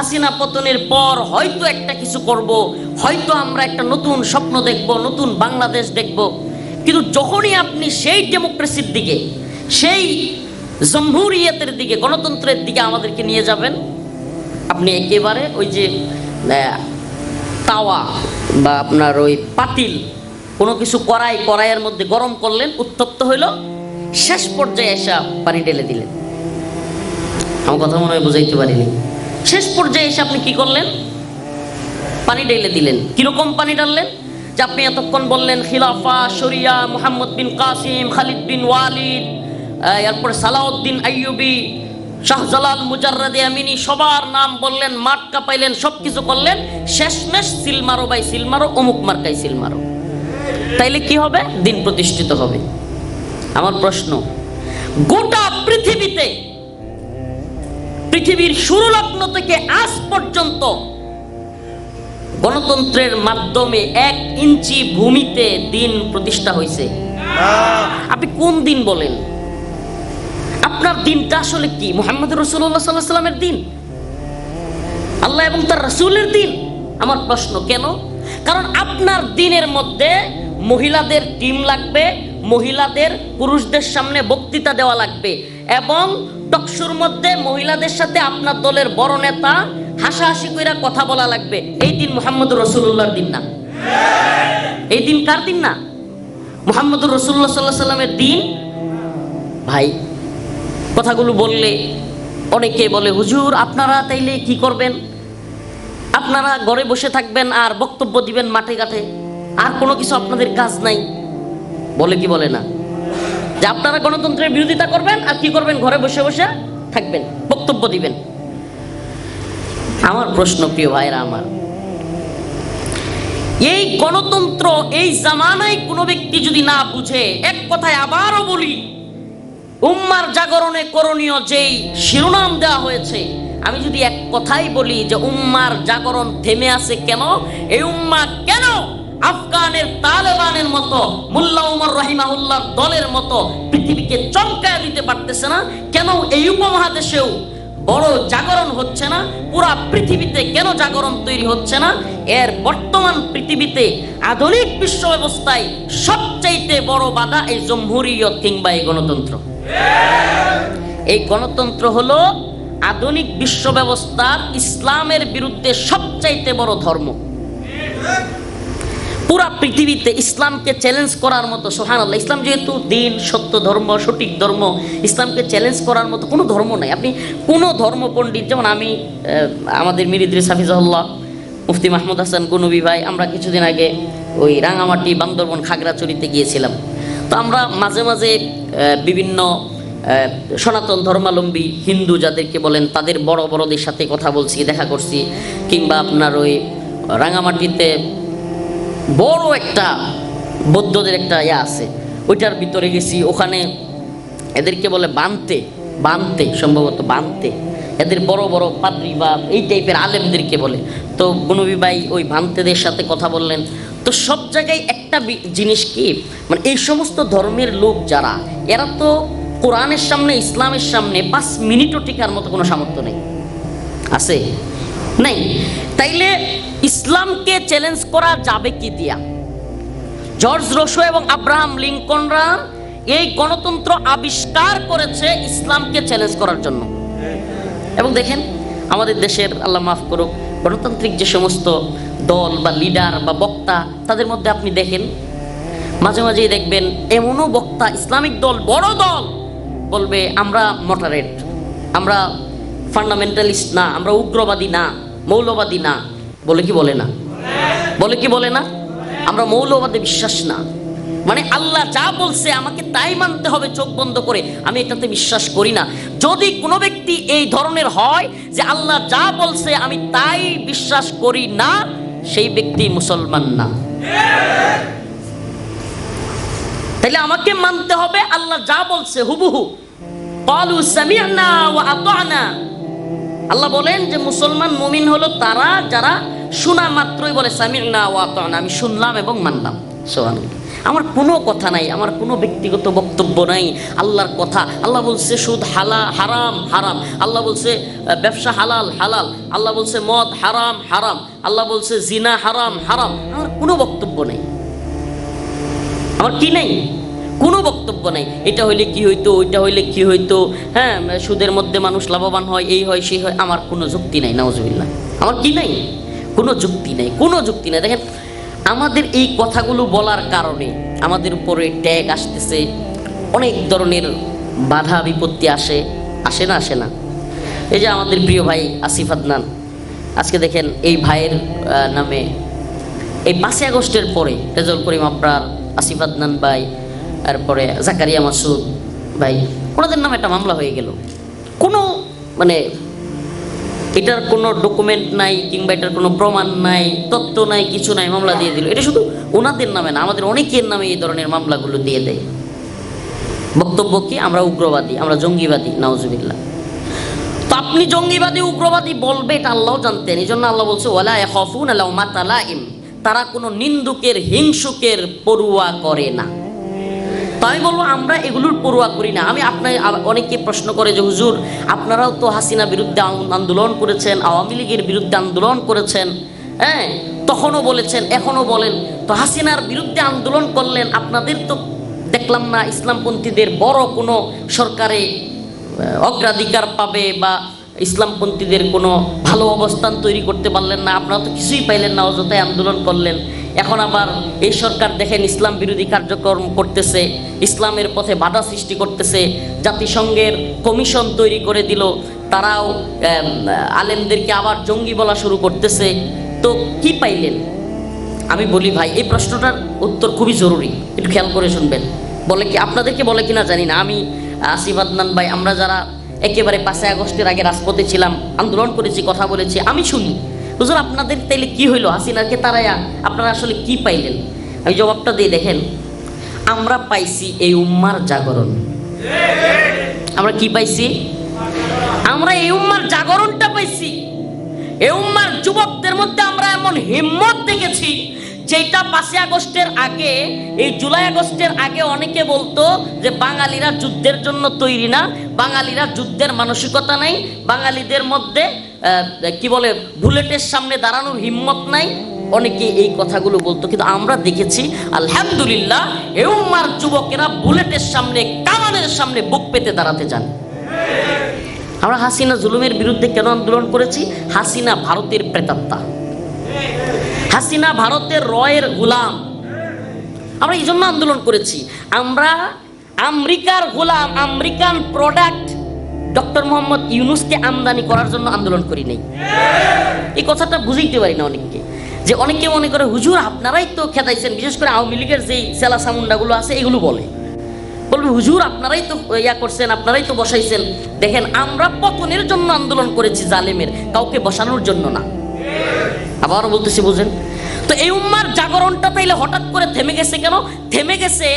হাসিনা পতনের পর হয়তো একটা কিছু করব, হয়তো আমরা একটা নতুন স্বপ্ন দেখব, নতুন বাংলাদেশ দেখব। কিন্তু যখনই আপনি সেই ডেমোক্রেসির দিকে, সেই জমহুরিয়তের দিকে, গণতন্ত্রের দিকে আমাদেরকে নিয়ে যাবেন, আপনি একেবারে ওই যে তাওয়া বা আপনার ওই পাতিল, কোনো কিছু কড়াই কড়াইয়ের মধ্যে গরম করলেন, উত্তপ্ত হইল, শেষ পর্যায়ে এসে পানি ঢেলে দিলেন। আমার কথা মনে হয় বুঝাইতে পারিনি। শেষ পর্যায়ে এসে আপনি কি করলেন? পানি ঢেলে দিলেন। কীরকম পানি ঢাললেন? যে আপনি এতক্ষণ বললেন, খিলাফা, শরিয়া, মোহাম্মদ বিন কাসিম, খালিদ বিন ওয়ালিদ এরপর সালাউদ্দিন আইয়ুবি শাহজালাল মুজাররাদে আমিনী, সবার নাম বললেন, মাঠ কাপাইলেন সব কিছু করলেন। শেষমেশ সিলমারো বাই সিলমারো অমুক মার্কাই সিলমারো তাইলে কি হবে? দিন প্রতিষ্ঠিত হবে। আমার প্রশ্ন, গোটা পৃথিবীতে পৃথিবীর শুরু লগ্ন থেকে আজ পর্যন্ত গণতন্ত্রের মাধ্যমে এক ইঞ্চি ভূমিতে দিন প্রতিষ্ঠা হয়েছে। আপনি কোন দিন বলেন? আপনার দিনটা আসলে কি? মোহাম্মদ রসুল্লাহ সাল্লাহ সাল্লামের দিন? আল্লাহ এবং তার রসুলের দিন? আমার প্রশ্ন, কেন? কারণ আপনার দিনের মধ্যে মহিলাদের টিম লাগবে মহিলাদের পুরুষদের সামনে বক্তৃতা দেওয়া লাগবে এবং টকশুর মধ্যে মহিলাদের সাথে আপনার দলের বড় নেতা হাসাহাসি কইরা কথা বলা লাগবে। এই দিন মোহাম্মদ রসুল্লাহর দিন না? এই দিন কার দিন না? মোহাম্মদ রসুল্লাহ সাল্লাহ সাল্লামের দিন? ভাই, কথাগুলো বললে অনেকে বলে, হুজুর, আপনারা তাইলে কি করবেন? আপনারা ঘরে বসে থাকবেন আর বক্তব্য দিবেন মাঠে ঘাটে। আর কোনো কিছু আপনাদের কাজ নাই। বলে কি বলে না? যে আপনারা গণতন্ত্রের বিরোধিতা করবেন আর কি করবেন? ঘরে বসে বসে থাকবেন, বক্তব্য দিবেন। আমার প্রশ্ন, প্রিয় ভাইরা আমার, এই গণতন্ত্র, এই জামানায় কোনো ব্যক্তি যদি না বুঝে, এক কথায় আবারও বলি, উম্মার জাগরণে করণীয় যেই শিরোনাম দেওয়া হয়েছে, আমি যদি এক কথাই বলি যে উম্মার জাগরণ থেমে আছে কেন? এই উম্মা কেন আফগানের তালেবানের মতো, মুল্লা উমর রহিমাহুল্লাহর দলের মতো পৃথিবীকে চমকায় দিতে পারতেছে না। কেন এই উপমহাদেশেও বড় জাগরণ হচ্ছে না? পুরা পৃথিবীতে কেন জাগরণ তৈরি হচ্ছে না? এর বর্তমান পৃথিবীতে আধুনিক বিশ্ব ব্যবস্থায় সবচাইতে বড় বাধা এই জমহুরিয়ত কিংবা এই গণতন্ত্র। এই গণতন্ত্র হলো আধুনিক বিশ্ব ব্যবস্থার ইসলামের বিরুদ্ধে সবচাইতে বড় ধর্ম। পুরা পৃথিবীতে ইসলামকে চ্যালেঞ্জ করার মতো সোহান আল্লাহ ইসলাম যেহেতু দিন, সত্য ধর্ম, সঠিক ধর্ম, ইসলামকে চ্যালেঞ্জ করার মতো কোনো ধর্ম নাই। আপনি কোনো ধর্ম পণ্ডিত, যেমন আমি আমাদের মিরিদ্রিস হাফিজাহুল্লাহ, মুফতি মাহমুদ হাসান গুনবি ভাই, আমরা কিছুদিন আগে ওই রাঙামাটি, বান্দরবন, খাগড়াছড়িতে গিয়েছিলাম। তো আমরা মাঝে মাঝে বিভিন্ন সনাতন ধর্মালম্বী হিন্দু যাদেরকে বলেন, তাদের বড় বড়দের সাথে কথা বলছি, দেখা করছি, কিংবা আপনার ওই রাঙামাটিতে বড় একটা বৌদ্ধদের একটা ইয়া আছে। ওইটার ভিতরে গেছি, ওখানে এদেরকে বলে বানতে বানতে, সম্ভবত বানতে। এদের বড় বড় পাদ্রী বা এই টাইপের আলেমদেরকে বলে। তো বনবী ভাই ওই ভান্তেদের সাথে কথা বললেন। তো সব জায়গায় একটা জিনিস কি মানে এই সমস্ত ধর্মের লোক যারা, এরা তো কোরআনের সামনে, ইসলামের সামনে পাঁচ মিনিটও টিকার মতো কোনো সামর্থ্য নেই। আছে? নাই। তাইলে ইসলামকে চ্যালেঞ্জ করা যাবে কি দিয়া? জর্জ রোশো এবং আব্রাহাম লিঙ্কনরা এই গণতন্ত্র আবিষ্কার করেছে ইসলামকে চ্যালেঞ্জ করার জন্য। এবং দেখেন, আমাদের দেশের আল্লাহ মাফ করুক, গণতান্ত্রিক যে সমস্ত দল বা লিডার বা বক্তা, তাদের মধ্যে আপনি দেখেন, মাঝে মাঝেই দেখবেন এমনও বক্তা, ইসলামিক দল, বড় দল বলবে, আমরা মটারেট আমরা ফান্ডামেন্টালিস্ট না, আমরা উগ্রবাদী না, মৌলবাদী না, বলে কি বলে না? বলে কি বলে না? আমরা মৌলবাদে বিশ্বাস না। মানে আল্লাহ যা বলছে আমাকে তাই মানতে হবে চোখ বন্ধ করে। আমি এটাতে বিশ্বাস করি না। যদি কোনো ব্যক্তি এই ধরনের হয় যে আল্লাহ যা বলছে আমি তাই বিশ্বাস করি না, সেই ব্যক্তি মুসলমান না। তাহলে আমাকে মানতে হবে আল্লাহ যা বলছে, হুবহু। সামিআনা ওয়া আতানা। আল্লাহ বলেন যে মুসলমান মুমিন হলো তারা যারা শোনা মাত্রই বলে সামিআনা ওয়া আতানা আমি শুনলাম এবং মানলাম। সুবহানাল্লাহ। আমার কোনো কথা নাই, আমার কোনো ব্যক্তিগত বক্তব্য নাই। আল্লাহর কথা, আল্লাহ বলছে সুদ হালা, হারাম হারাম। আল্লাহ বলছে ব্যবসা হালাল হালাল। আল্লাহ বলছে মদ হারাম হারাম। আল্লাহ বলছে জিনা হারাম হারাম। আমার কোনো বক্তব্য নেই। আমার কি নেই? বক্তব্য নেই। এটা হইলে কি হইতো, ওইটা হইলে কি হইতো হ্যাঁ সুদের মধ্যে মানুষ লাভবান হয়, এই হয়, সেই হয়, আমার কোনো যুক্তি নাই নওয়াজবিল্লাহ আমার কি নাই? কোনো যুক্তি নাই, কোনো যুক্তি নাই। দেখেন, আমাদের এই কথাগুলো বলার কারণে আমাদের উপরে ট্যাগ আসতেছে, অনেক ধরনের বাধা বিপত্তি আসে আসে না আসে না। এই যে আমাদের প্রিয় ভাই আসিফ আদনান, আজকে দেখেন এই ভাইয়ের নামে, এই পাঁচই আগস্টের পরে রেজল করিম আবরার আসিফ আদনান ভাই তারপরে জাকারিয়া মাসুদ ভাই, ওনাদের নামে একটা মামলা হয়ে গেল। কোনো মানে এটার কোনো ডকুমেন্ট নাই কিংবা এটার কোনো প্রমাণ নাই তত্ত্ব নাই, কিছু নাই, মামলা দিয়ে দিল। এটা শুধু ওনাদের নামে না, আমাদের অনেকের নামে এই ধরনের মামলাগুলো দিয়ে দেয়। বক্তব্য কি? আমরা উগ্রবাদী, আমরা জঙ্গিবাদী, নাউজুবিল্লাহ। তো আপনি জঙ্গিবাদী, উগ্রবাদী বলবে এটা আল্লাহ জানতেন। এই জন্য আল্লাহ বলছে, ওয়ালা হফুন আল্লাহ মাতালাইম তারা কোনো নিন্দুকের, হিংসুকের পড়ুয়া করে না। তো আমি বলব, আমরা এগুলোর পড়ুয়া করি না। আমি আপনার অনেকে প্রশ্ন করে যে, হুজুর, আপনারাও তো হাসিনা বিরুদ্ধে আন- আন্দোলন করেছেন, আওয়ামী লীগের বিরুদ্ধে আন্দোলন করেছেন। হ্যাঁ তখনও বলেছেন, এখনও বলেন। তো হাসিনার বিরুদ্ধে আন্দোলন করলেন, আপনাদের তো দেখলাম না ইসলামপন্থীদের বড় কোনো সরকারে অগ্রাধিকার পাবে বা ইসলামপন্থীদের কোনো ভালো অবস্থান তৈরি করতে পারলেন না। আপনারা তো কিছুই পাইলেন না অযথায় আন্দোলন করলেন। এখন আবার এই সরকার দেখেন ইসলাম বিরোধী কার্যক্রম করতেছে, ইসলামের পথে বাধা সৃষ্টি করতেছে, জাতিসংঘের কমিশন তৈরি করে দিল, তারাও আলেমদেরকে আবার জঙ্গি বলা শুরু করতেছে। তো কি পাইলেন? আমি বলি, ভাই, এই প্রশ্নটার উত্তর খুবই জরুরি, একটু খেয়াল করে শুনবেন। বলে কি, আপনাদেরকে বলে কিনা জানি না। আমি, আসিফ আদনান ভাই, আমরা যারা একেবারে পাঁচই আগস্টের আগে রাজপথে ছিলাম, আন্দোলন করেছি, কথা বলেছি, আমি শুনি। হুজুর, আপনাদের তাইলে কি হইল? হাসিনাকে তারাইয়া আপনারা আসলে কি পাইলেন? আমি জবাবটা দিয়ে দেখেন। আমরা পাইছি এই উম্মার জাগরণ। আমরা কি পাইছি? আমরা এই উম্মার জাগরণটা পাইছি। এই উম্মার যুবকদের মধ্যে আমরা এমন হিম্মত দেখেছি যেটা পাঁচই আগস্টের আগে, এই জুলাই আগস্টের আগে অনেকে বলতো যে বাঙালিরা যুদ্ধের জন্য তৈরি না, বাঙালিরা যুদ্ধের মানসিকতা নাই, বাঙালিদের মধ্যে কি বলে, বুলেটের সামনে দাঁড়ানোর হিম্মত নাই। অনেকে এই কথাগুলো বলতো, কিন্তু আমরা দেখেছি, আলহামদুলিল্লাহ এই উম্মার যুবকেরা বুলেটের সামনে কামানের সামনে বুক পেতে দাঁড়াতে যান আমরা হাসিনা জুলুমের বিরুদ্ধে কেন আন্দোলন করেছি? হাসিনা ভারতের প্রেতাত্মা। হাসিনা ভারতের রয়ের গোলাম। আমরা এই জন্য আন্দোলন করেছি। আমরা আমেরিকার গোলাম, আমেরিকান প্রোডাক্ট ডক্টর মোহাম্মদ ইউনুসকে আমদানি করার জন্য আন্দোলন করি নাই। এই কথাটা বুঝাইতে পারি না অনেককে। যে অনেকে মনে করে, হুজুর, আপনারাই তো খেদাইছেন। বিশেষ করে আওয়ামী লীগের যেই সেলা সামুন্ডাগুলো আছে, এগুলো বলে। বলবে, হুজুর, আপনারাই তো ইয়া করছেন, আপনারাই তো বসাইছেন। দেখেন, আমরা পতনের জন্য আন্দোলন করেছি জালেমের, কাউকে বসানোর জন্য না। আবার বলতেছি, বুঝেন? তো এই উম্মার জাগরণটা তাইলে হঠাৎ করে থেমে গেছে কেন? থেমে গেছে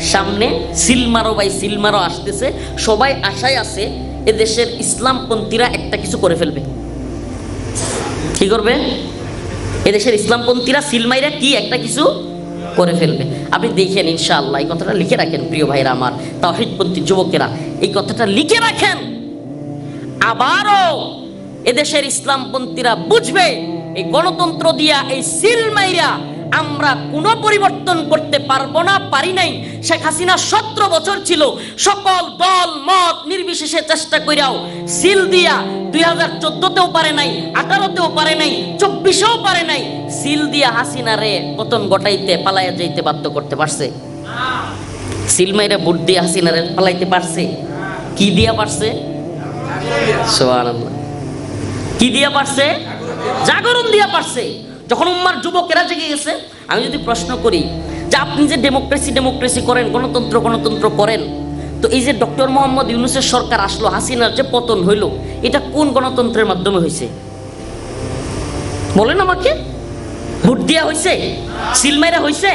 সামনে সিলমারো বাই সিলমারো আসতেছে। সবাই আশায় আছে এ দেশের ইসলামপন্থীরা একটা কিছু করে ফেলবে। কি করবে? এদেশের ইসলামপন্থীরা সিলমাইরা কি একটা কিছু করে ফেলবে? আপনি দেখেন, ইনশাআল্লাহ, এই কথাটা লিখে রাখেন, প্রিয় ভাইরা আমার তাহিদপন্থী যুবকেরা। এই কথাটা লিখে রাখেন। আবারও এদেশের ইসলামপন্থীরা বুঝবে, এই গণতন্ত্র দিয়া, এই সিলমাইরা আমরা কোনো পরিবর্তন করতে পারব না, পারি নাই। শেখ হাসিনা সতেরো বছর ছিল। সকল দল, মত নির্বিশেষে চেষ্টা কইরাও সিল দিয়া দুই হাজার চোদ্দতেও পারে নাই, আঠারোতেও পারে নাই, চব্বিশেও পারে নাই। সিল দিয়া হাসিনা রে পতন গটাইতে পালাইয়া যাইতে বাধ্য করতে পারছে। সিল মাইরা বুট দিয়ে হাসিনা রে পালাইতে পারছে। কি দিয়া পারছে? সুবহানাল্লাহ। কি দিয়া পারছে? জাগরণ দিয়া পারছে। যখন উম্মার যুবকেরা জেগে গেছে, আমি যদি প্রশ্ন করি যে আপনি যে ডেমোক্রেসি ডেমোক্রেসি করেন, গণতন্ত্র গণতন্ত্র করেন, তো এই যে ডক্টর মোহাম্মদ ইউনুসের সরকার আসলো, হাসিনার যে পতন হইল, এটা কোন গণতন্ত্রের মাধ্যমে হয়েছে বলেন আমাকে। ভোট দিয়া হয়েছে সিলমাইরা হয়েছে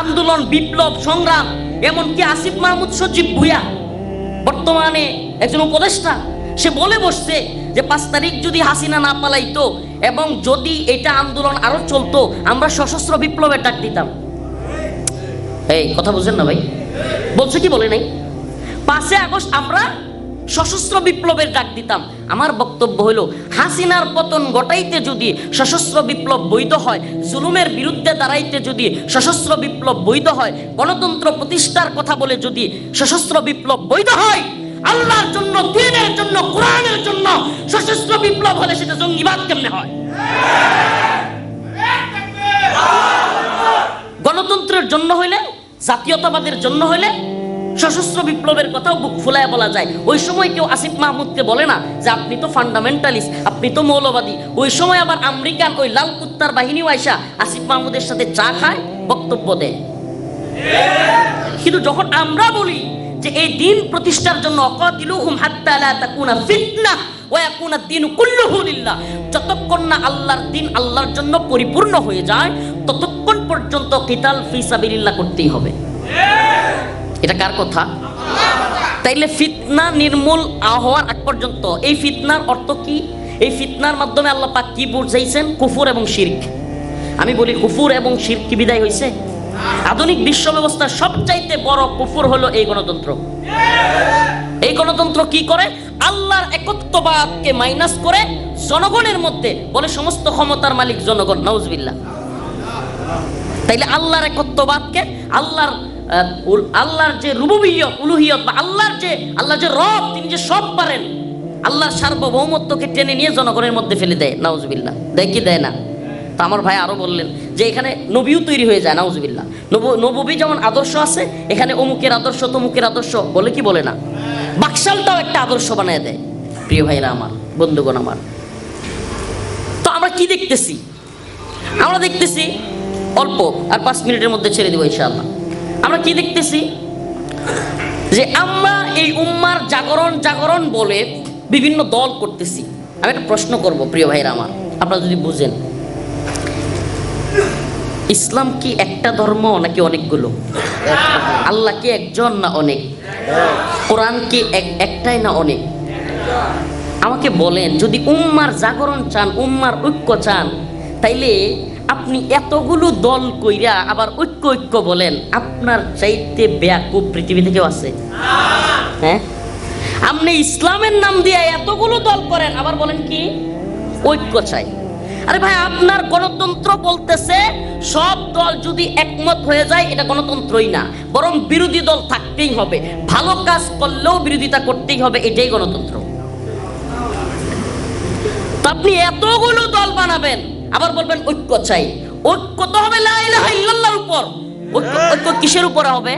আন্দোলন, বিপ্লব, সংগ্রাম, এমনকি আসিফ মাহমুদ সজীব ভুয়া বর্তমানে একজন উপদেষ্টা, সে বলে বসছে যে পাঁচ তারিখ যদি হাসিনা না পালাইতো এবং যদি এটা আন্দোলন আরও চলতো, আমরা সশস্ত্র বিপ্লবের ডাক দিতাম। এই, কথা বুঝেন না ভাই? বলছে কি বলে নাই? পাঁচে আগস্ট আমরা সশস্ত্র বিপ্লবের ডাক দিতাম। আমার বক্তব্য হলো, হাসিনার পতন ঘটাইতে যদি সশস্ত্র বিপ্লব বৈধ হয়, জুলুমের বিরুদ্ধে দাঁড়াইতে যদি সশস্ত্র বিপ্লব বৈধ হয়, গণতন্ত্র প্রতিষ্ঠার কথা বলে যদি সশস্ত্র বিপ্লব বৈধ হয়, আল্লাহর জন্য, দিনের জন্য, কোরআনের বিপ্লব হলে সেটা জঙ্গিবাদ কেমনে হয়? গণতন্ত্রের জন্য হইলে, জাতীয়তাবাদের জন্য হইলে সশস্ত্র বিপ্লবের কথাও বুক ফুলায় বলা যায়। ওই সময় কেউ আসিফ মাহমুদকে বলে না যে, আপনি তো ফান্ডামেন্টালিস্ট আপনি তো মৌলবাদী। ওই সময় আবার আমেরিকান ওই লাল কুত্তার বাহিনীও আইসা আসিফ মাহমুদের সাথে চা খায়, বক্তব্য দেয়। কিন্তু যখন আমরা বলি যে এই দিন প্রতিষ্ঠার জন্য অকাতিলুহুম হাত্তা লা তাকুনা ফিতনা ওয়া ইয়াকুনা দ্বীনু কুল্লুহু লিল্লাহ। যতক্ষণ না আল্লাহর দিন আল্লাহর জন্য পরিপূর্ণ হয়ে যায়, ততক্ষণ পর্যন্ত কিতাল ফি সাবিলিল্লাহ করতেই হবে। এটা কার কথা? তাইলে ফিতনা নির্মূল হওয়ার আগ পর্যন্ত, এই ফিতনার অর্থ কি? এই ফিতনার মাধ্যমে আল্লাহ পাক কি বুঝাইছেন? কুফুর এবং শিরক। আমি বলি কুফুর এবং শিরক কি বিদায় হয়েছে আধুনিক বিশ্ব ব্যবস্থার সবচাইতে বড় কুফুর হলো এই গণতন্ত্র। এই গণতন্ত্র কি করে? আল্লাহর একত্ববাদকে মাইনাস করে জনগণের মধ্যে বলে সমস্ত ক্ষমতার মালিক জনগণ, নাউজবিল্লাহ। তাইলে আল্লাহর একত্ববাদকে, আল্লাহর আল্লাহর যে রুবুবিয়ত, উলুহিয়ত বা আল্লাহর যে আল্লাহ যে রব, তিনি যে সব পারেন, আল্লাহর সার্বভৌমত্বকে টেনে নিয়ে জনগণের মধ্যে ফেলে দেয়, নাউজবিল্লাহ। দেয় কি দেয় না? তো আমার ভাই আরও বললেন যে এখানে নবীও তৈরি হয়ে যায়, নাউজবিল্লাহ। নব নবী যেমন আদর্শ আছে, এখানে অমুকের আদর্শ, তমুকের আদর্শ, বলে কি বলে না? বাকশালটাও একটা আদর্শ বানিয়ে দেয়, প্রিয় ভাইরা আমার, বন্ধুগণ আমার। তো আমরা কি দেখতেছি? আমরা দেখতেছি, অল্প আর পাঁচ মিনিটের মধ্যে ছেড়ে দেবো ইনশাআল্লাহ। আমরা কি দেখতেছি? যে আমরা এই উম্মার জাগরণ জাগরণ বলে বিভিন্ন দল করতেছি। আমি একটা প্রশ্ন করব, প্রিয় ভাইরা আমার, আপনারা যদি বুঝেন। ইসলাম কি একটা ধর্ম নাকি অনেকগুলো? আল্লাহ কি একজন না অনেক? কোরআন কি এক- একটাই না অনেক? আমাকে বলেন, যদি উম্মার জাগরণ চান, উম্মার ঐক্য চান, তাইলে আপনি এতগুলো দল কইরা আবার ঐক্য ঐক্য বলেন, আপনার চাইতে ব্যাকুব পৃথিবী কেউ আছে? হ্যাঁ? আপনি ইসলামের নাম দিয়ে এতগুলো দল করেন, আবার বলেন কি? ঐক্য চাই। আরে ভাই, আপনার গণতন্ত্র বলতেছে, সব দল যদি একমত হয়ে যায়, এটা গণতন্ত্রই না। বরং বিরোধী দল থাকতেই হবে। ভালো কাজ করলেও বিরোধিতা করতেই হবে, এটাই গণতন্ত্র। আপনি এতগুলো দল বানাবেন, আবার বলবেন ঐক্য চাই। ঐক্য তো হবে লা ইলাহা ইল্লাল্লাহর উপর। ঐক্য ঐক্য কিসের উপরে হবে?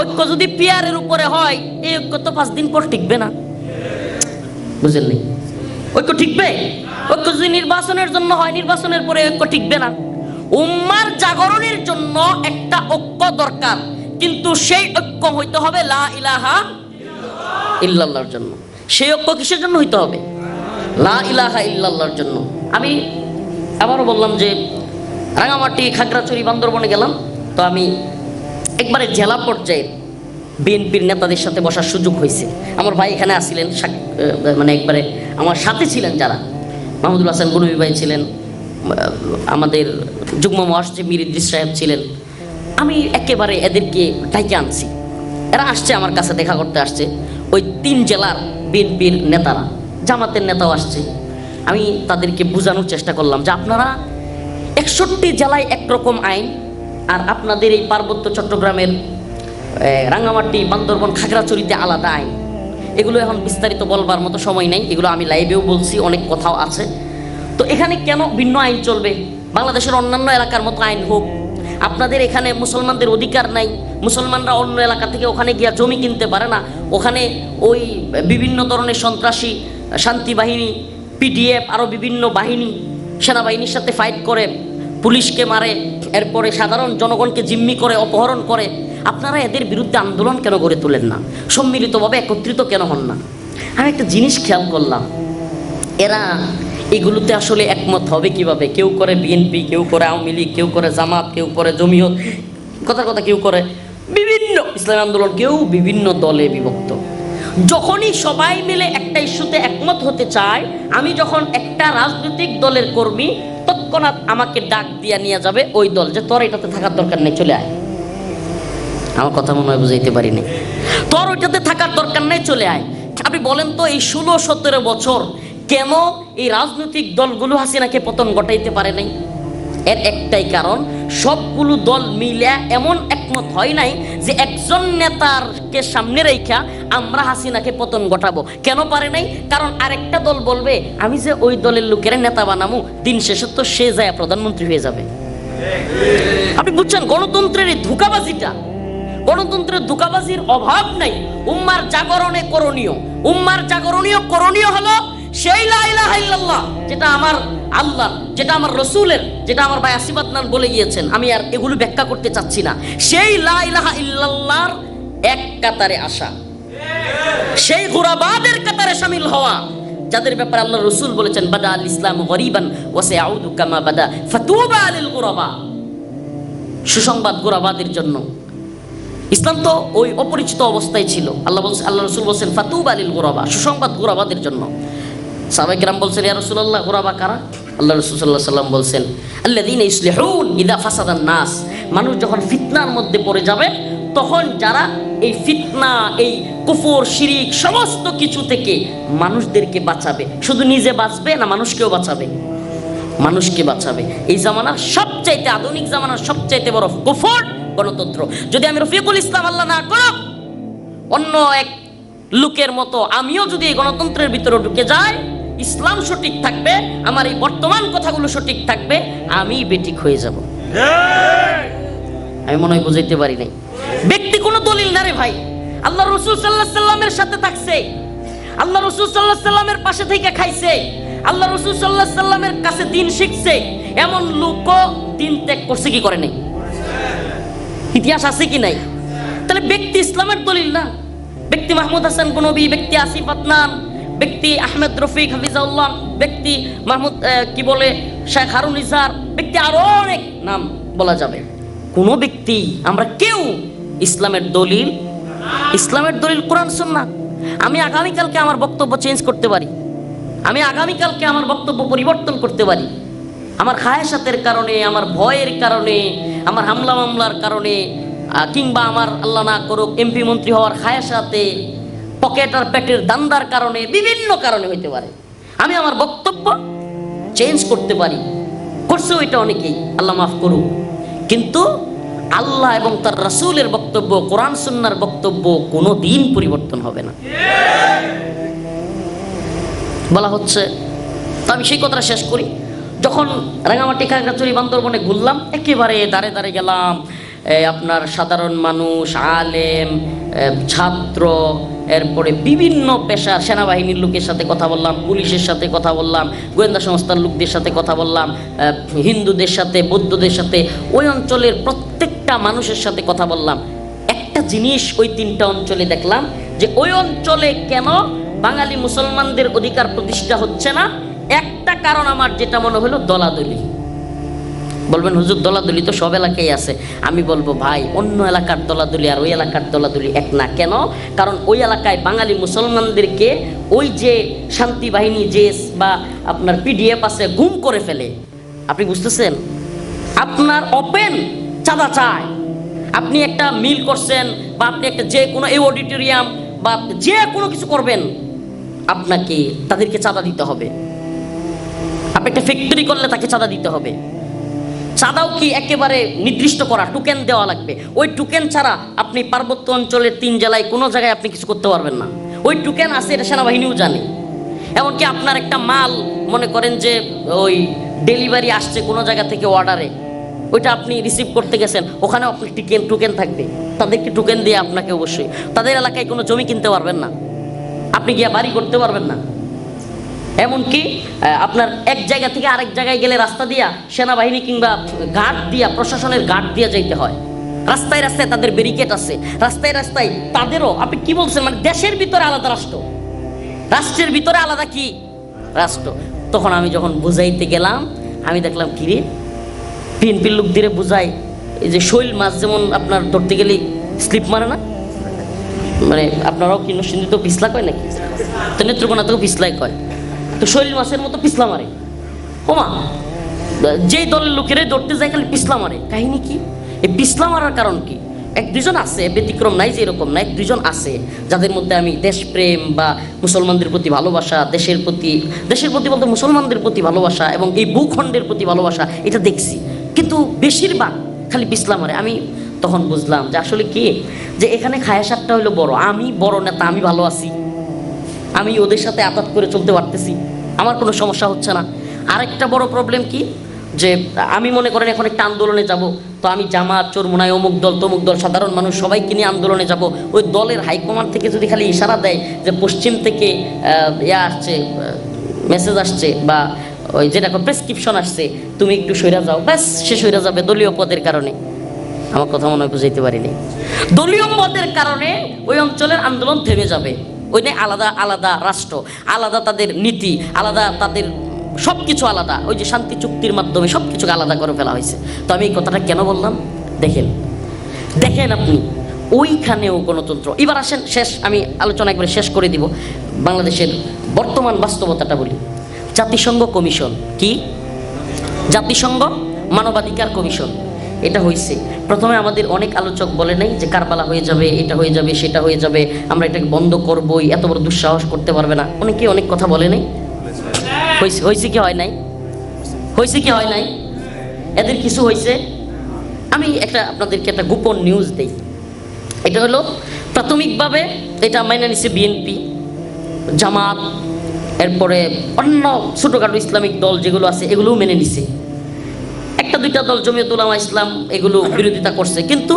ঐক্য যদি পিয়ারের উপরে হয়, এই ঐক্য তো পাঁচ দিন পর টিকবে না। বুঝলেন ঐক্য টিকবে? ঐক্য যদি নির্বাচনের জন্য হয়, নির্বাচনের পরে ঐক্য টিকবে না। উম্মার জাগরণের জন্য একটা ঐক্য দরকার, কিন্তু সেই ঐক্য হইতে হবে লা ইলাহা ইল্লাল্লাহর জন্য। সেই ঐক্য কিসের জন্য হইতে হবে? লা ইলাহা ইল্লাল্লাহর জন্য। আমি আবারও বললাম যে রাঙামাটি খাগড়াছড়ি বান্দরবনে গেলাম, তো আমি একবারে জেলা পর্যায়ে বিএনপির নেতাদের সাথে বসার সুযোগ হয়েছে। আমার ভাই এখানে আসছিলেন মানে একবারে আমার সাথে ছিলেন যারা। মাহমুদুল হাসান গুনবি ভাই ছিলেন, আমাদের যুগ্ম মহাসচিব মির ইদ্রিস সাহেব ছিলেন। আমি একেবারে এদেরকে ডাইকে আনছি। এরা আসছে আমার কাছে, দেখা করতে আসছে। ওই তিন জেলার বিএনপির নেতারা, জামাতের নেতাও আসছে। আমি তাদেরকে বোঝানোর চেষ্টা করলাম যে আপনারা একষট্টি জেলায় একরকম আইন, আর আপনাদের এই পার্বত্য চট্টগ্রামের রাঙ্গামাটি, বান্দরবন, খাগড়াছড়িতে আলাদা আইন। এগুলো এখন বিস্তারিত বলবার মতো সময় নেই, এগুলো আমি লাইভেও বলছি, অনেক কথাও আছে। তো এখানে কেন ভিন্ন আইন চলবে? বাংলাদেশের অন্যান্য এলাকার মতো আইন হোক, আপনাদের এখানে মুসলমানদের অধিকার নাই, মুসলমানরা অন্য এলাকা থেকে ওখানে গিয়া জমি কিনতে পারে না, ওখানে ওই বিভিন্ন ধরনের সন্ত্রাসী, শান্তি বাহিনী পিডিএফ আরও বিভিন্ন বাহিনী, সেনাবাহিনীর সাথে ফাইট করে পুলিশকে মারে, এরপরে সাধারণ জনগণকে জিম্মি করে, অপহরণ করে, আপনারা এদের বিরুদ্ধে আন্দোলন কেন গড়ে তোলেন না? সম্মিলিতভাবে একত্রিত কেন হন না? আমি একটা জিনিস খেয়াল করলাম। এরা এগুলোতে আসলে একমত হবে কীভাবে? কেউ করে বিএনপি, কেউ করে আওয়ামী লীগ, কেউ করে জামাত, কেউ করে জমিয়ত কথার কথা কেউ করে বিভিন্ন ইসলামী আন্দোলন, কেউ বিভিন্ন দলে বিভক্ত। যখনই সবাই মিলে একটা ইস্যুতে একমত হতে চায়, আমি যখন একটা রাজনৈতিক দলের কর্মী তৎক্ষণাৎ আমাকে ডাক দিয়া নিয়ে যাবে, ওই দল যে তোর এটাতে থাকার দরকার নেই, চলে আয়। আমার কথা মনে হয় বুঝাইতে পারিনি। তোর ওইটাতে থাকার দরকার নেই, চলে আয়। আপনি বলেন তো, এই ষোলো সতেরো বছর কেন এই রাজনৈতিক দলগুলো হাসিনাকে পতন ঘটাইতে পারে নাই? এর একটাই কারণ, সবগুলো দল মিলে এমন একমত হয় নাই যে একজন নেতারকে সামনে রেখা আমরা হাসিনাকে পতন ঘটাবো। কেন পারে নাই? কারণ আরেকটা দল বলবে, আমি যে ওই দলের লোকেরা নেতা বানামু, দিন শেষে তো সে যায় প্রধানমন্ত্রী হয়ে যাবে। আপনি বুঝছেন, গণতন্ত্রের এই ধোকাবাজিটা? গণতন্ত্রের ধোকাবাজির অভাব নাই। উম্মার জাগরণে করণীয়। উম্মার জাগরণীয় করণীয় হলো সেই লা ইলাহা ইল্লাল্লাহ, যেটা আমার আল্লাহ, যেটা আমার রসুলের, যেটা আমার ভাই আসিফাত নান বলে গিয়েছেন, আমি আর এগুলো ব্যাখ্যা করতে চাচ্ছি না। সেই লা ইলাহা ইল্লাল্লাহর এক কাতারে আসা। সেই গুরাবাদের কাতারে শামিল হওয়া, যাদের ব্যাপারে আল্লাহ রসুল বলেছেন, বাদা আল ইসলাম গরিবান, ওয়াসে আউদু কামা বাদা, ফাতুবা আলিল গুরাবা সুসংবাদ গোরাবাদের জন্য। ইসলাম তো ওই অপরিচিত অবস্থায় ছিল। আল্লাহ আল্লাহ রসুল বলছেন, ফাতুব আলিল গোরাবা সুসংবাদ গোরাবাদের জন্য। সাবেকরাম বলছেন, ইয়া রসুল্লাহ গোরাবা কারা? আল্লাহ রসুল সাল্লাহ সাল্লাম বলছেন আল্লাহ দিন ইসলেহুন ইদা ফাসাদান নাস। মানুষ যখন ফিতনার মধ্যে পড়ে যাবে, তখন যারা এই ফিতনা, এই কুফর, শিরিক সমস্ত কিছু থেকে মানুষদেরকে বাঁচাবে। শুধু নিজে বাঁচবে না মানুষকেও বাঁচাবে? মানুষকে বাঁচাবে। এই জামানার সবচাইতে আধুনিক জামানার সবচাইতে বড় কুফর গণতন্ত্র। যদি আমি রফিকুল ইসলাম আল্লাহ না করো অন্য এক লোকের মতো আমিও যদি এই গণতন্ত্রের ভিতরে ঢুকে যাই ইসলাম সঠিক থাকবে আমার এই বর্তমান কথাগুলো সঠিক থাকবে আমি বেঠিক হয়ে যাব। আমি মনে হয় বুঝাইতে পারি নাই। ব্যক্তি কোনো দলিল না রে ভাই। আল্লাহ রসুল সাল্লাহ সাল্লামের সাথে থাকছে। আল্লাহ রসুল সাল্লাহ সাল্লামের পাশে থেকে খাইছে। আল্লাহ রসুল সাল্লাহ সাল্লামের কাছে দিন শিখছে। এমন লোকও দিন ত্যাগ করছে কি করে নাই? ইতিহাস আছে কি নাই? তাহলে ব্যক্তি ইসলামের দলিল না। ব্যক্তি মাহমুদ হাসান গনবী ব্যক্তি আসিফ আদনান ব্যক্তি আহমেদ রফিক হাফিজাউল্লাহ, ব্যক্তি মাহমুদ কি বলে, শেখ হারুন ইসার ব্যক্তি আরও অনেক নাম বলা যাবে। কোন ব্যক্তি, আমরা কেউ ইসলামের দলিল ইসলামের দলিল কোরআন, সুন্নাহ, আমি আগামীকালকে আমার বক্তব্য চেঞ্জ করতে পারি। আমি আগামীকালকে আমার বক্তব্য পরিবর্তন করতে পারি। আমার খায়াসাতের কারণে, আমার ভয়ের কারণে, আমার হামলা মামলার কারণে কিংবা আমার আল্লাহ না করুক এমপি মন্ত্রী হওয়ার খায়াসাতে পকেট আর পেটের দান্দার কারণে, বিভিন্ন কারণে হইতে পারে। আমি আমার বক্তব্য চেঞ্জ করতে পারি। করছে ওইটা অনেকেই, আল্লাহ মাফ করুক। কিন্তু আল্লাহ এবং তার রাসূলের বক্তব্য, কোরআন সুন্নার বক্তব্য কোনো দিন পরিবর্তন হবে না। বলা হচ্ছে, তো আমি সেই কথাটা শেষ করি। যখন রাঙামাটি খাগড়াছড়ি বান্দরবনে ঘুরলাম, একেবারে দাঁড়ে দাঁড়ে গেলাম। আপনার সাধারণ মানুষ, আলেম ছাত্র এরপরে বিভিন্ন পেশার সেনাবাহিনীর লোকের সাথে কথা বললাম, পুলিশের সাথে কথা বললাম, গোয়েন্দা সংস্থার লোকদের সাথে কথা বললাম হিন্দুদের সাথে, বৌদ্ধদের সাথে, ওই অঞ্চলের প্রত্যেকটা মানুষের সাথে কথা বললাম। একটা জিনিস ওই তিনটা অঞ্চলে দেখলাম যে ওই অঞ্চলে কেন বাঙালি মুসলমানদের অধিকার প্রতিষ্ঠা হচ্ছে না? একটা কারণ আমার যেটা মনে হলো দলাদলি। বলবেন, হুজুর, দলাদলি তো সব এলাকায় আছে। আমি বলব, ভাই, অন্য এলাকার দলাদলি আর ওই এলাকার দলাদলি এক না। কেন? কারণ ওই এলাকায় বাঙালি মুসলমানদেরকে ওই যে শান্তি বাহিনী, যে বা আপনার পিডিএফ আছে, গুম করে ফেলে। আপনি বুঝতেছেন? আপনার ওপেন চাঁদা চায় আপনি একটা মিল করছেন বা আপনি একটা যে কোনো এই অডিটোরিয়াম বা যে কোনো কিছু করবেন, আপনাকে তাদেরকে চাঁদা দিতে হবে। আপনি একটা ফ্যাক্টরি করলে তাকে চাঁদা দিতে হবে। চাঁদাও কি একেবারে নির্দিষ্ট করা টোকেন দেওয়া লাগবে? ওই টোকেন ছাড়া আপনি পার্বত্য অঞ্চলের তিন জেলায় কোনো জায়গায় আপনি কিছু করতে পারবেন না। ওই টোকেন আছে, এটা সেনাবাহিনীও জানে। এমনকি আপনার একটা মাল মনে করেন যে ওই ডেলিভারি আসছে কোনো জায়গা থেকে অর্ডারে ওইটা আপনি রিসিভ করতে গেছেন ওখানে আপনি টিকেন টোকেন থাকবে। তাদেরকে টোকেন দিয়ে আপনাকে অবশ্যই। তাদের এলাকায় কোনো জমি কিনতে পারবেন না। আপনি গিয়ে বাড়ি করতে পারবেন না। এমনকি আপনার এক জায়গা থেকে আরেক জায়গায় গেলে রাস্তা দিয়া সেনাবাহিনী কিংবা গার্ড দিয়া, প্রশাসনের গার্ড দিয়া যাইতে হয়। রাস্তায় রাস্তায় তাদের ব্যারিকেড আছে। রাস্তায় রাস্তায় তাদেরও, আপনি কি বলছেন? মানে দেশের ভিতরে আলাদা রাষ্ট্র। রাষ্ট্রের ভিতরে আলাদা কি? রাষ্ট্র। তখন আমি যখন বুঝাইতে গেলাম, আমি দেখলাম কি রে পিএনপির লোক দিয়ে বুঝাই এই যে শৈল মাছ যেমন আপনার ধরতে গেলে স্লিপ মারে না? মানে আপনারাও কি নসিন্দি তো পিছলা কয় নাকি? তো নেত্রকোনা তো পিছলাই কয়। তো শৈল মাছের মতো পিছলা মারে। ওমা, যেই দলের লোকেরাই ধরতে যায় খালি পিছলা মারে। কাহিনী কি? এই পিছলা মারার কারণ কি? এক দুজন আছে, ব্যতিক্রম নাই যে এরকম না, এক দুজন আছে, যাদের মধ্যে আমি দেশপ্রেম বা মুসলমানদের প্রতি ভালোবাসা, দেশের প্রতি দেশের প্রতি বলতে মুসলমানদের প্রতি ভালোবাসা এবং এই ভূখণ্ডের প্রতি ভালোবাসা, এটা দেখছি। কিন্তু বেশিরভাগ খালি বিসলামারে আমি তখন বুঝলাম যে আসলে কি? যে এখানে খায়া খায়াসারটা হলো বড়। আমি বড় নেতা, আমি ভালো আছি। আমি ওদের সাথে আপাত করে চলতে পারতেছি। আমার কোনো সমস্যা হচ্ছে না। আরেকটা বড় প্রবলেম কি? যে আমি মনে করেন এখন একটা আন্দোলনে যাব, তো আমি জামাত চোরমোনায় অমুক দল, তমুক দল, সাধারণ মানুষ সবাইকে নিয়ে আন্দোলনে যাব। ওই দলের হাইকমান্ড থেকে যদি খালি ইশারা দেয় যে পশ্চিম থেকে ইয়া আসছে মেসেজ আসছে বা ওই যেটা প্রেসক্রিপশন আসছে, তুমি একটু সইরা যাও, ব্যাস, সে সইরা যাবে দলীয় পদের কারণে। আমার কথা মনে হয় বুঝাইতে পারিনি। দলীয় পদের কারণে ওই অঞ্চলের আন্দোলন থেমে যাবে। ওই নিয়ে আলাদা আলাদা রাষ্ট্র, আলাদা তাদের নীতি, আলাদা তাদের সব কিছু আলাদা। ওই যে শান্তি চুক্তির মাধ্যমে সব কিছুকে আলাদা করে ফেলা হয়েছে। তো আমি এই কথাটা কেন বললাম? দেখেন দেখেন আপনি, ওইখানেও গণতন্ত্র। এবার আসেন, শেষ, আমি আলোচনা একবারে শেষ করে দিব। বাংলাদেশের বর্তমান বাস্তবতাটা বলি। জাতিসংঘ কমিশন, কি? জাতিসংঘ মানবাধিকার কমিশন। এটা হয়েছে প্রথমে আমাদের অনেক আলোচক বলে নাই যে কারবালা হয়ে যাবে, এটা হয়ে যাবে, সেটা হয়ে যাবে, আমরা এটাকে বন্ধ করবই, এত বড় দুঃসাহস করতে পারবে না। অনেকে অনেক কথা বলে নাই। হয়েছে কি হয় নাই? হয়েছে কি হয় নাই? এদের কিছু হয়েছে আমি একটা আপনাদেরকে একটা গোপন নিউজ দেই। এটা হলো, প্রাথমিকভাবে এটা মাইনা নিছে বিএনপি জামাত, এরপরে অন্য ছোটোখাটো ইসলামিক দল যেগুলো আছে, এগুলোও মেনে নিছে। দুইটা দল জমিয়ত উলামা ইসলাম এগুলো বিরোধিতা করছে। কিন্তু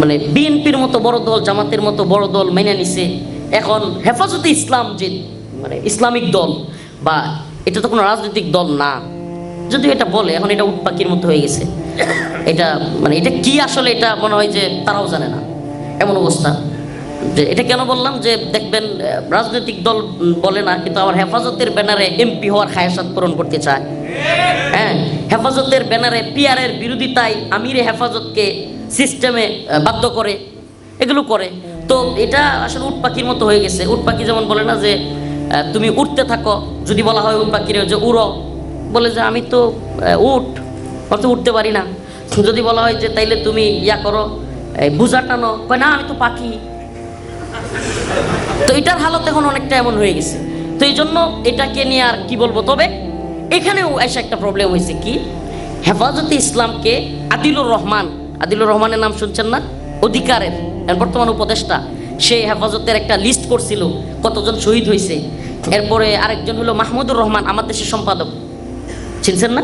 মানে বিএনপির মতো বড় দল, জামাতের মতো বড় দল মেনে নিছে। এখন হেফাজতে ইসলাম যে মানে ইসলামিক দল বা এটা তো কোনো রাজনৈতিক দল না। যদিও এটা বলে, এখন এটা উটপাকির মতো হয়ে গেছে। এটা মানে এটা কি আসলে এটা মনে হয় যে তারাও জানে না। এমন অবস্থা। যে এটা কেন বললাম যে দেখবেন রাজনৈতিক দল বলে না, কিন্তু আমার হেফাজতের ব্যানারে এমপি হওয়ার খায়াসাত পূরণ করতে চায়। হ্যাঁ? হেফাজতের ব্যানারে পিয়ারের বিরোধিতায় আমির হেফাজতকে সিস্টেমে বাধ্য করে, এগুলো করে। তো এটা আসলে উট পাখির মতো হয়ে গেছে। উট পাখি যেমন বলে না যে তুমি উঠতে থাকো, যদি বলা হয় উট পাখির যে উড়ো, বলে যে আমি তো উঠ অত উঠতে পারি না। যদি বলা হয় যে তাইলে তুমি ইয়া করো বুঝা টানো, কয় না, আমি তো পাখি। তো এটার হালত এখন অনেকটা এমন হয়ে গেছে। তো এই জন্য এটাকে নিয়ে আর কি বলব? তবে এখানেও এসে একটা প্রবলেম হয়েছে কি? হেফাজতে ইসলামকে আদিলুর রহমান, আদিলুর রহমানের নাম শুনছেন না? অধিকারের বর্তমান উপদেষ্টা, সে হেফাজতের একটা লিস্ট করছিল, কতজন শহীদ হয়েছে। এরপরে আরেকজন হলো মাহমুদুর রহমান, আমার দেশের সম্পাদক। চিনছেন না?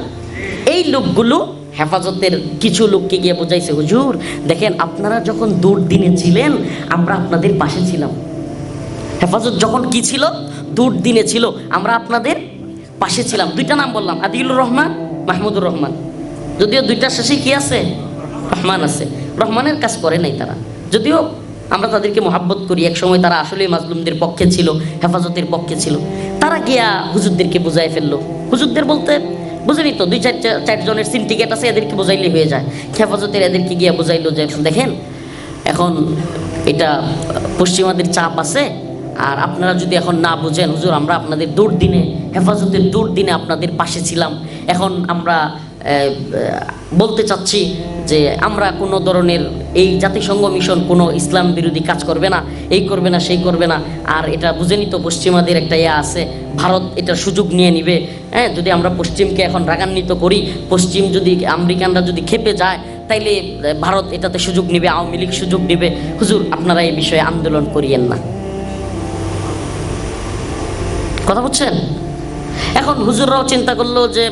এই লোকগুলো হেফাজতের কিছু লোককে গিয়ে বোঝাইছে, হুজুর, দেখেন, আপনারা যখন দুর্দিনে ছিলেন, আমরা আপনাদের পাশে ছিলাম। হেফাজত যখন কি ছিল? দুর্দিনে ছিল। আমরা আপনাদের পাশে ছিলাম, দুইটা নাম বললাম, আদিলুর রহমান, মাহমুদুর রহমান। যদিও দুইটার শেষে কি আছে? রহমান আছে। রহমানের কাজ করে নাই তারা। যদিও আমরা তাদেরকে মহাব্বত করি এক সময় তারা আসলে মাজলুমদের পক্ষে ছিল, হেফাজতের পক্ষে ছিল। তারা গিয়া হুজুরদেরকে বুঝাই ফেলল। হুজুরদের বলতে, বুঝেনি তো, দুই চার চারজনের সিন্ডিকেট আছে, এদেরকে বোঝাইলে হয়ে যায়। হেফাজতের এদেরকে গিয়া বুঝাইলো যে, দেখেন, এখন এটা পশ্চিমাদের চাপ আছে, আর আপনারা যদি এখন না বোঝেন, হুজুর, আমরা আপনাদের দুর্দিনে হেফাজতের দুর্দিনে আপনাদের পাশে ছিলাম। এখন আমরা বলতে চাচ্ছি যে আমরা কোনো ধরনের এই জাতিসংঘ মিশন কোনো ইসলাম বিরোধী কাজ করবে না, এই করবে না, সেই করবে না। আর এটা বুঝেনি তো পশ্চিমাদের একটা ইয়ে আছে, ভারত এটা সুযোগ নিয়ে নিবে। হ্যাঁ যদি আমরা পশ্চিমকে এখন রাগান্বিত করি, পশ্চিম যদি আমেরিকানরা যদি খেপে যায়, তাইলে ভারত এটাতে সুযোগ নেবে, আওয়ামী লীগ সুযোগ নেবে। হুজুর, আপনারা এই বিষয়ে আন্দোলন করিয়েন না। কথা বুঝছেন? এখন হুজুররাও চিন্তা করল যে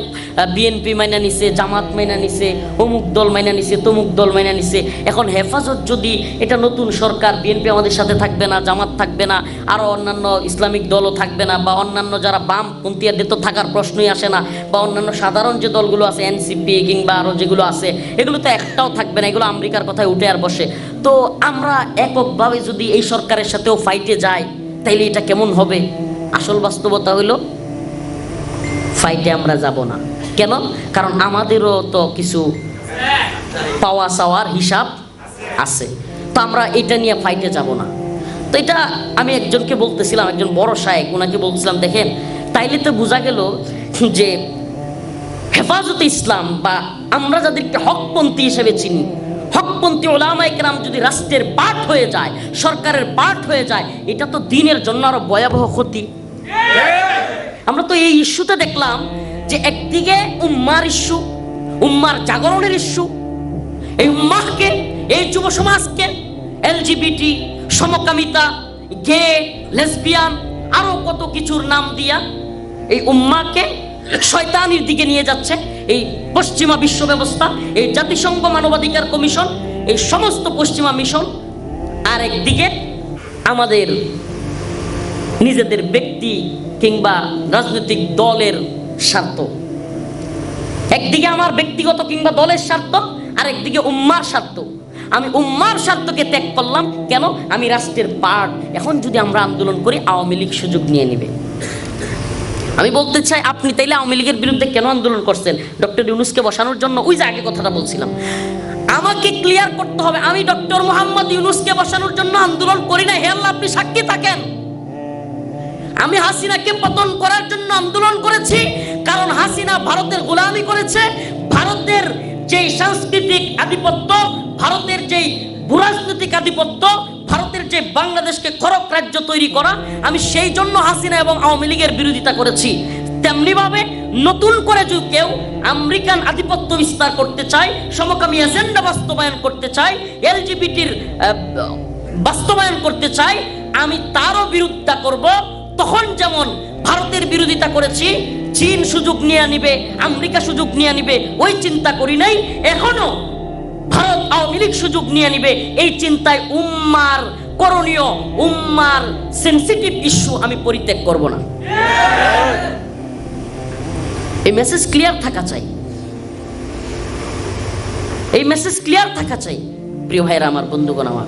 বিএনপি মাইনা নিছে, জামাত মাইনা নিছে, অমুক দল মাইনা নিছে, তমুক দল মাইনা নিছে। এখন হেফাজত যদি এটা নতুন সরকার বিএনপি আমাদের সাথে থাকবে না, জামাত থাকবে না আরও অন্যান্য ইসলামিক দলও থাকবে না, বা অন্যান্য যারা বাম পন্থীয়াদের তো থাকার প্রশ্নই আসে না, বা অন্যান্য সাধারণ যে দলগুলো আছে এনসিপি কিংবা আরও যেগুলো আছে, এগুলো তো একটাও থাকবে না, এগুলো আমেরিকার কথায় উঠে আর বসে। তো আমরা এককভাবে যদি এই সরকারের সাথেও ফাইটে যাই, তাইলে এটা কেমন হবে? আসল বাস্তবতা হইল ফাইটে আমরা যাব না। কেন? কারণ আমাদেরও তো কিছু পাওয়া চাওয়ার হিসাব আছে। তো আমরা এটা নিয়ে ফাইটে যাব না। তো এটা আমি একজনকে বলতেছিলাম, একজন বড় শায়েক ওনাকে বলছিলাম, দেখেন, তাইলে তো বোঝা গেল যে হেফাজতে ইসলাম বা আমরা যাদেরকে হকপন্থী হিসেবে চিনি, হকপন্থী ওলামা একরাম যদি রাষ্ট্রের পাঠ হয়ে যায়, সরকারের পাঠ হয়ে যায়, এটা তো দিনের জন্য আরও ভয়াবহ ক্ষতি। আমরা তো এই ইস্যুতে দেখলাম যে একদিকে উম্মার ইস্যু, উম্মার জাগরণের ইস্যু, এই উম্মাহকে, এই যুব সমাজকে, এলজিবিটি, সমকামিতা, গে, লেসবিয়ান, আরও কত কিছুর নাম দিয়া এই উম্মাকে শয়তানির দিকে নিয়ে যাচ্ছে। এই পশ্চিমা বিশ্ব ব্যবস্থা, এই জাতিসংঘ মানবাধিকার কমিশন, এই সমস্ত পশ্চিমা মিশন আর একদিকে আমাদের নিজেদের ব্যক্তি কিংবা রাজনৈতিক দলের স্বার্থ। একদিকে আমার ব্যক্তিগত কিংবা দলের স্বার্থ আর একদিকে উম্মার স্বার্থ। আমি উম্মার স্বার্থকে ত্যাগ করলাম, কেন? আমি রাষ্ট্রের পার্ট এখন যদি আমরা আন্দোলন করি, আওয়ামী লীগ সুযোগ নিয়ে নেবে। আমি বলতে চাই, আপনি তাইলে আওয়ামী লীগের বিরুদ্ধে কেন আন্দোলন করছেন? ডক্টর ইউনুসকে বসানোর জন্য, ওই যে আগে কথাটা বলছিলাম। আমাকে ক্লিয়ার করতে হবে, আমি ডক্টর মোহাম্মদ ইউনুসকে বসানোর জন্য আন্দোলন করি না হে আল্লাহ, আপনি সাক্ষী থাকেন। আমি হাসিনাকে পতন করার জন্য আন্দোলন করেছি, কারণ হাসিনা ভারতের গোলামি করেছে, ভারতের যে সাংস্কৃতিক আধিপত্য, ভারতের যে ভূরাজনৈতিক আধিপত্য, ভারতের যে বাংলাদেশকে খরক রাজ্য তৈরি করা, আমি সেই জন্য হাসিনা এবং আওয়ামী লীগের বিরোধিতা করেছি। তেমনিভাবে নতুন করে যদি কেউ আমেরিকান আধিপত্য বিস্তার করতে চায়, সমকামী এজেন্ডা বাস্তবায়ন করতে চায়, এলজিবিটির বাস্তবায়ন করতে চায়, আমি তারও বিরোধিতা করব তখন যেমন ভারতের বিরোধিতা করেছি, চীন সুযোগ নিয়ে নিবে, আমেরিকা সুযোগ নিয়ে নিবে, ওই চিন্তা করি নাই। এখনও ভারত আওয়ামী লীগ সুযোগ নিয়ে নিবে, এই চিন্তায় উম্মার, করণীয় উম্মার সেন্সিটিভ ইস্যু আমি পরিত্যাগ করব না। এই মেসেজ ক্লিয়ার থাকা চাই। এই মেসেজ ক্লিয়ার থাকা চাই। প্রিয় ভাইরা, আমার বন্ধুগণ, আমার।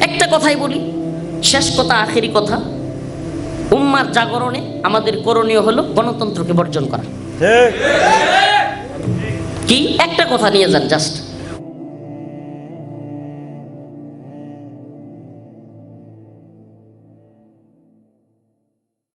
একটা কথাই বলি, শেষ কথা, আখেরি কথা। উম্মার জাগরণে আমাদের করণীয় হলো গণতন্ত্রকে বর্জন করা। কি? একটা কথা নিয়ে যান জাস্ট